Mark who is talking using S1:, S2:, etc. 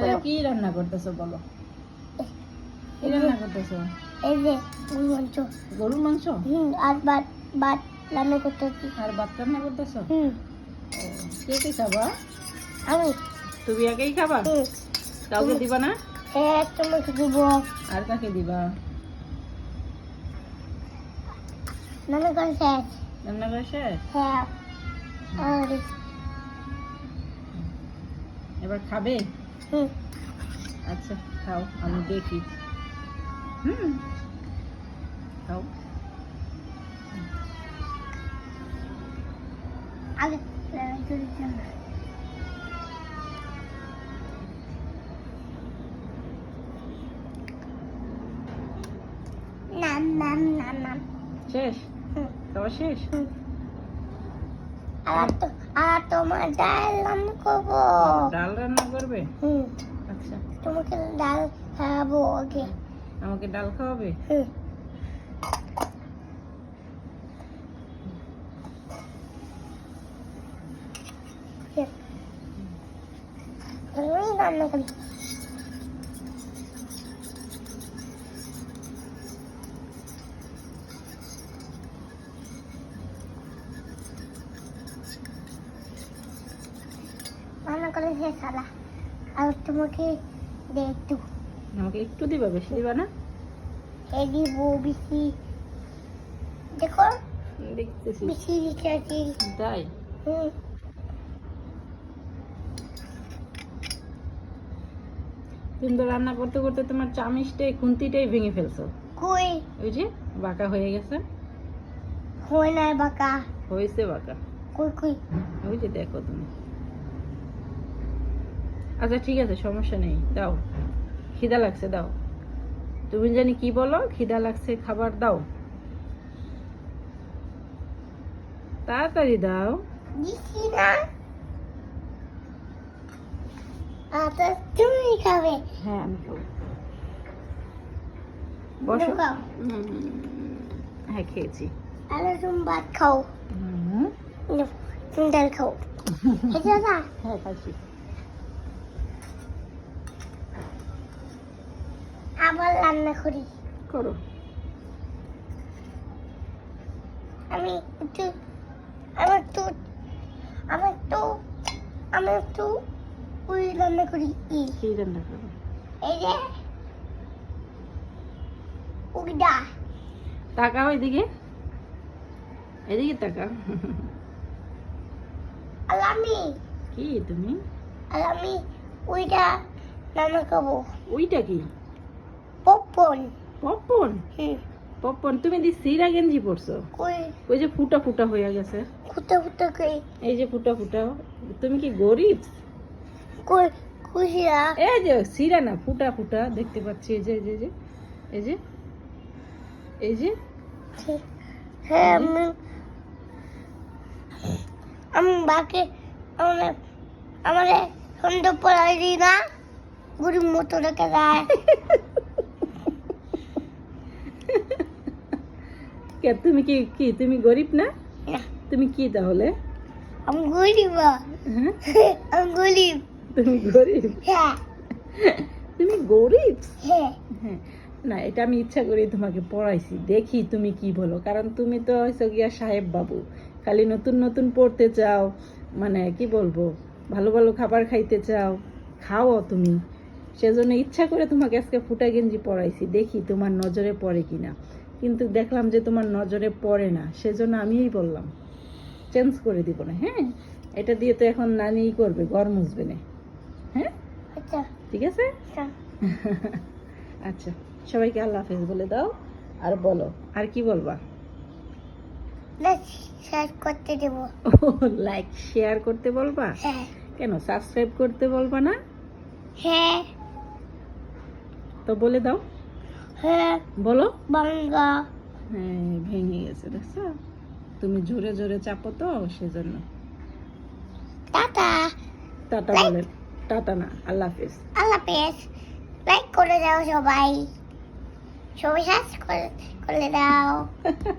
S1: আরে কি রান্না করতেছো বলো? কি রান্না করতেছো?
S2: এই যে মুরগি মাংস।
S1: গরুর মাংস?
S2: হুম আর ভাত ভাত রান্না করতেছি।
S1: আর ভাত রান্না করতেছো?
S2: হুম।
S1: কে কে খাবা?
S2: আমি।
S1: তুমি একাই খাবা?
S2: হুম।
S1: কাউকে দিবা না?
S2: হ্যাঁ তোমাকে দিব।
S1: আর কাকে দিবা?
S2: রান্না করে শেষ।
S1: রান্না করে শেষ?
S2: হ্যাঁ। আর
S1: এবার খাবে? আচ্ছা খাও আমি দেখি। হুম। খাও।
S2: আগে
S1: শেষ? শেষ?
S2: আর তো আর তোমার ডাল রান্না করব
S1: ডাল রান্না করবে?
S2: হুম।
S1: আচ্ছা।
S2: তোমাকে ডাল খাব আগে।
S1: আমাকে ডাল খাওয়াবে?
S2: হুম। রান্না করি করে শেষ সালা আর তোমাকে দে একটু।
S1: আমাকে একটু দিবা বেশি দিবা না?
S2: এই দিব বেশি দেখো
S1: দেখতেছি।
S2: বেশি দিতে
S1: তাই?
S2: হুম।
S1: তুমি তো রান্না করতে করতে তোমার চামিচটাই খুন্তিটাই ভেঙে ফেলছো।
S2: কই?
S1: ওই যে বাঁকা হয়ে গেছে।
S2: হয় না বাঁকা।
S1: হয়েছে বাঁকা।
S2: কই কই?
S1: ওই যে দেখো তুমি। আচ্ছা ঠিক আছে সমস্যা নেই দাও। খিদা লাগছে দাও। তুমি জানি কি বলো? খিদা লাগছে খাবার দাও। তাড়াতাড়ি দাও।
S2: দিছি না। আচ্ছা তুমি খাবে।
S1: হ্যাঁ আমি খাব। বসো।
S2: খাও।
S1: হ্যাঁ খেয়েছি।
S2: তুমি ভাত খাও।
S1: হুম।
S2: তুমি ডাল খাও।
S1: হ্যাঁ
S2: আবার রান্না করি।
S1: করো।
S2: আমি একটু আমি একটু আমি একটু আমি একটু ওই রান্না করি।
S1: কি রান্না করো?
S2: এই যে উগডা।
S1: তাকাও এদিকে। এদিকে তাকা
S2: আর আমি
S1: কি তুমি?
S2: আর আমি ওইটা রান্না খাব
S1: ওইটা কি?
S2: পপকর্ন। হুম
S1: পপকর্ন। তুমি দি সিরা গেঞ্জি পরছো
S2: কই?
S1: ওই যে ফুটা ফুটা হয়ে গেছে।
S2: খুঁতে খুঁতে কই?
S1: এই যে ফুটা ফুটা তুমি কি গরিব?
S2: কই খুশিয়া
S1: এই যে সিরা না ফুটা ফুটা দেখতে পাচ্ছি এই যে এই যে, এই যে এই যে এই যে।
S2: হ্যাঁ আমি আমি বাকি আমার আমার সুন্দর পড়াই দিই না। গরিব মতো রেখে দেয়।
S1: কে তুমি কি কি তুমি গরিব না? তুমি কি তাহলে?
S2: আমি গরিব।
S1: হ্যাঁ?
S2: আমি গরিব।
S1: তুমি গরিব?
S2: হ্যাঁ।
S1: তুমি গরিব?
S2: হ্যাঁ।
S1: হ্যাঁ। না এটা আমি ইচ্ছা করি তোমাকে পড়াইছি। দেখি তুমি কি বলো। কারণ তুমি তো হয়েছো গিয়া সাহেব বাবু। খালি নতুন নতুন পড়তে চাও। মানে কি বলব? ভালো ভালো খাবার খাইতে চাও। খাও তুমি। সেজন্য ইচ্ছা করে তোমাকে আজকে ফুটা গেঞ্জি পড়াইছি দেখি তোমার নজরে পড়ে কিনা। কিন্তু দেখলাম যে তোমার নজরে পড়ে না সেজন্য আমিই বললাম চেঞ্জ করে দিব না হ্যাঁ? এটা দিয়ে তো এখন নানি করবে ঘর মুছবে না হ্যাঁ?
S2: আচ্ছা।
S1: ঠিক আছে?
S2: আচ্ছা।
S1: আচ্ছা সবাইকে আল্লাহ হাফেজ বলে দাও আর বলো আর কি বলবা?
S2: শেষ করতে দেবো।
S1: লাইক শেয়ার করতে বলবা?
S2: হ্যাঁ।
S1: কেন সাবস্ক্রাইব করতে বলবা না?
S2: হ্যাঁ।
S1: তো বলে দাও।
S2: হ্যাঁ
S1: বলো।
S2: বাংলা
S1: হ্যাঁ ভেঙে গেছে দেখছ? তুমি জোরে জোরে চাপো তো সেজন্য।
S2: টাটা।
S1: টাটা বলে টাটা না আল্লাহ হাফেজ।
S2: আল্লাহ হাফেজ। লাইক করে দাও সবাই। সবাই সাজ করে করে দাও।